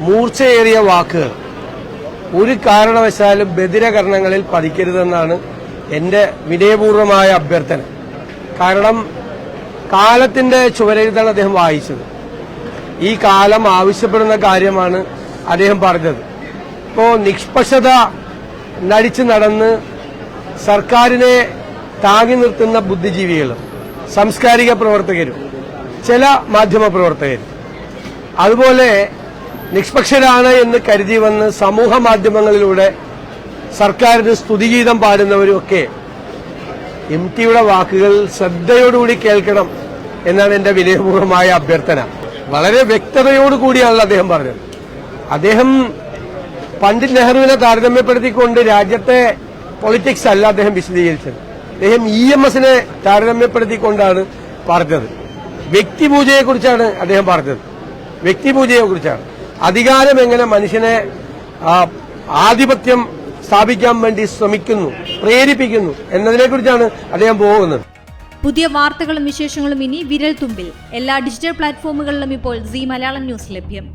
മൂർച്ചയേറിയ വാക്കുകൾ ഒരു കാരണവശാലും ബദിരകരണങ്ങളിൽ പതിക്കരുതെന്നാണ് എന്റെ വിനയപൂർവമായ അഭ്യർത്ഥന. കാരണം കാലത്തിന്റെ ചുവരെഴുതാണ് അദ്ദേഹം വായിച്ചത്. ഈ കാലം ആവശ്യപ്പെടുന്ന കാര്യമാണ് അദ്ദേഹം പറഞ്ഞത്. ഇപ്പോ നിഷ്പക്ഷത നടിച്ചു നടന്ന് സർക്കാരിനെ താങ്ങി നിർത്തുന്ന ബുദ്ധിജീവികളും സാംസ്കാരിക പ്രവർത്തകരും ചില മാധ്യമ പ്രവർത്തകരും. അതുപോലെ നിഷ്പക്ഷരാണ് എന്ന് കരുതി വന്ന് സമൂഹ മാധ്യമങ്ങളിലൂടെ സർക്കാരിന് സ്തുതിഗീതം പാടുന്നവരും ഒക്കെ എം ടിയുടെ വാക്കുകൾ ശ്രദ്ധയോടുകൂടി കേൾക്കണം എന്നാണ് എന്റെ വിനയപൂർവമായ അഭ്യർത്ഥന. വളരെ വ്യക്തതയോടുകൂടിയാണല്ലോ അദ്ദേഹം പറഞ്ഞത്. അദ്ദേഹം പണ്ഡിറ്റ് നെഹ്റുവിനെ താരതമ്യപ്പെടുത്തിക്കൊണ്ട് രാജ്യത്തെ പൊളിറ്റിക്സ് അല്ല അദ്ദേഹം വിശദീകരിച്ചത്. അദ്ദേഹം ഇ എം എസിനെ താരതമ്യപ്പെടുത്തിക്കൊണ്ടാണ് പറഞ്ഞത്. വ്യക്തിപൂജയെക്കുറിച്ചാണ് അദ്ദേഹം പറഞ്ഞത്. വ്യക്തിപൂജയെക്കുറിച്ചാണ്. അധികാരം എങ്ങനെ മനുഷ്യനെ ആധിപത്യം സ്ഥാപിക്കാൻ വേണ്ടി ശ്രമിക്കുന്നു പ്രേരിപ്പിക്കുന്നു എന്നതിനെക്കുറിച്ചാണ് അദ്ദേഹം പോകുന്നത്. പുതിയ വാർത്തകളും വിശേഷങ്ങളും ഇനി വിരൽ തുമ്പിൽ എല്ലാ ഡിജിറ്റൽ പ്ലാറ്റ്ഫോമുകളിലും ഇപ്പോൾ സി മലയാളം ന്യൂസ് ലഭ്യം.